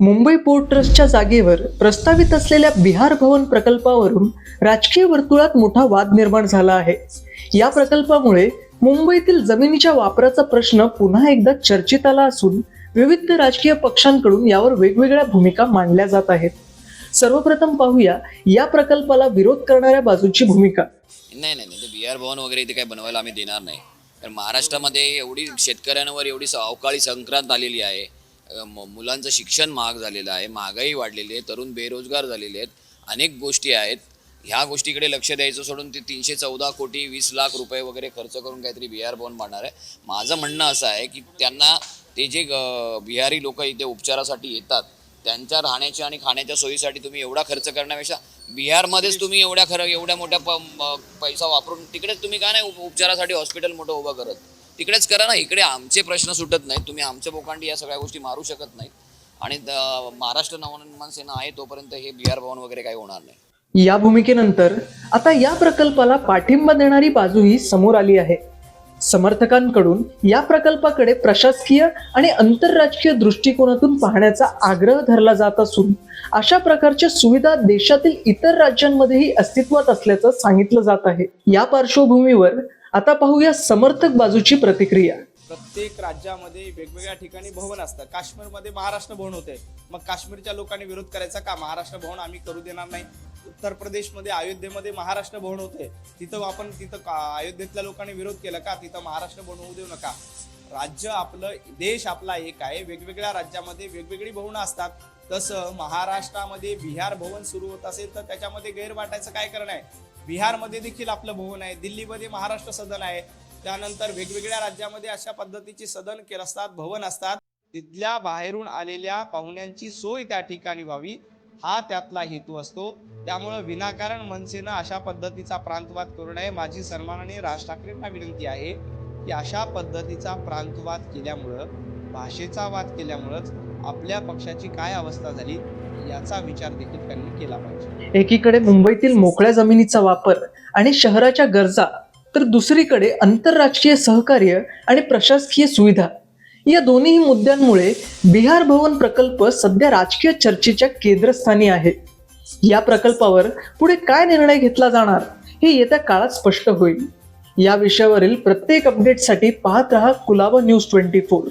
Mumbai port ट्रस्टच्या जागेवर प्रस्तावित असलेल्या बिहार भवन प्रकल्पावरून राजकीय वर्तुळात मोठा वाद निर्माण झाला आहे. या प्रकल्पामुळे मुंबईतील जमिनीच्या वापराचा प्रश्न पुन्हा एकदा चर्चेत आला असून विविध राजकीय पक्षांकडून यावर वेगवेगळ्या भूमिका मांडल्या जात आहेत. सर्वप्रथम पाहूया या प्रकल्पाला विरोध करणाऱ्या बाजूची भूमिका. नाही नाही नाही. बिहार भवन वगैरे इथे काही बनवायला आम्ही देणार नाही. कारण महाराष्ट्रामध्ये एवढी शेतकऱ्यांवर एवढी अवकाळी संक्रांत आलेली आहे. मुलांचं शिक्षण महाग झालेलं आहे महागाई वाढलेली आहे तरुण बेरोजगार झालेले आहेत अनेक गोष्टी आहेत. ह्या गोष्टीकडे लक्ष द्यायचं सोडून ते तीनशे चौदा कोटी वीस लाख रुपये वगैरे खर्च करून काहीतरी बिहार भवन बांधणार आहे. माझं म्हणणं असं आहे की त्यांना ते जे बिहारी लोक इथे उपचारासाठी येतात त्यांच्या राहण्याच्या आणि खाण्याच्या सोयीसाठी तुम्ही एवढा खर्च करण्यापेक्षा बिहारमध्येच तुम्ही एवढ्या खरं एवढ्या मोठ्या प पैसा वापरून तिकडेच तुम्ही का नाही उपचारासाठी हॉस्पिटल मोठं उभं करत? तिकडेच करा ना इकडे आमचे प्रश्न सुटत नाहीत. तुम्ही आमच्या बोकांडी या सगळ्या गोष्टी मारू शकत नाहीत. आणि महाराष्ट्र नवनिर्माण सेना आहे तोपर्यंत हे बिहार भवन वगैरे काही होणार नाही. या भूमिकेनंतर आता या प्रकल्पाला पाठिंबा देणारी बाजूही समोर आली आहे. समर्थकांकडून या प्रकल्पाकडे प्रशासकीय आणि आंतरराजकीय दृष्टिकोनातून पाहण्याचा आग्रह धरला जात असून अशा प्रकारच्या सुविधा देशातील इतर राज्यांमध्येही अस्तित्वात असल्याचं सांगितलं जात आहे. या पार्श्वभूमीवर आता पाहूया समर्थक बाजूची प्रतिक्रिया. प्रत्येक राज्यामध्ये वेगवेगळ्या ठिकाणी भवन असतं. काश्मीरमध्ये महाराष्ट्र भवन होते. मग काश्मीरच्या लोकांनी विरोध करायचा का? महाराष्ट्र भवन आम्ही करू देणार नाही. उत्तर प्रदेशमध्ये अयोध्येमध्ये महाराष्ट्र भवन होते. तिथं आपण तिथं अयोध्येतल्या लोकांनी विरोध केला का? तिथं महाराष्ट्र भवन होऊ देऊ नका. राज्य आपलं देश आपला एक आहे. वेगवेगळ्या राज्यामध्ये वेगवेगळी भवनं असतात. तसं महाराष्ट्रामध्ये बिहार भवन सुरू होत असेल तर त्याच्यामध्ये गैर वाटायचं काय करणं आहे? बिहारमध्ये देखील आपलं भवन आहे दिल्लीमध्ये महाराष्ट्र सदन आहे. त्यानंतर वेगवेगळ्या राज्यामध्ये अशा पद्धतीची सदन केलं असतात भवन असतात. तिथल्या बाहेरून आलेल्या पाहुण्यांची सोय त्या ठिकाणी व्हावी हा त्यातला हेतू असतो. त्यामुळं विनाकारण मनसेनं अशा पद्धतीचा प्रांतवाद करू नये. माझी सन्मानाने राज ठाकरेंना विनंती आहे की अशा पद्धतीचा प्रांतवाद केल्यामुळं भाषेचा वाद केल्यामुळंच आपल्या पक्षाची काय अवस्था झाली याचा विचार देखील त्यांनी केला पाहिजे. एकीकडे मुंबईतील मोकळ्या जमिनीचा वापर आणि शहराच्या गरजा तर दुसरीकडे आंतरराष्ट्रीय सहकार्य आणि प्रशासकीय सुविधा. या दोन्ही मुद्द्यांमुळे बिहार भवन प्रकल्प सध्या राजकीय चर्चेच्या केंद्रस्थानी आहे. या प्रकल्पावर पुढे काय निर्णय घेतला जाणार हे येत्या काळात स्पष्ट होईल. या विषयावरील प्रत्येक अपडेटसाठी पाहत रहा कुलाबा न्यूज ट्वेंटी फोर.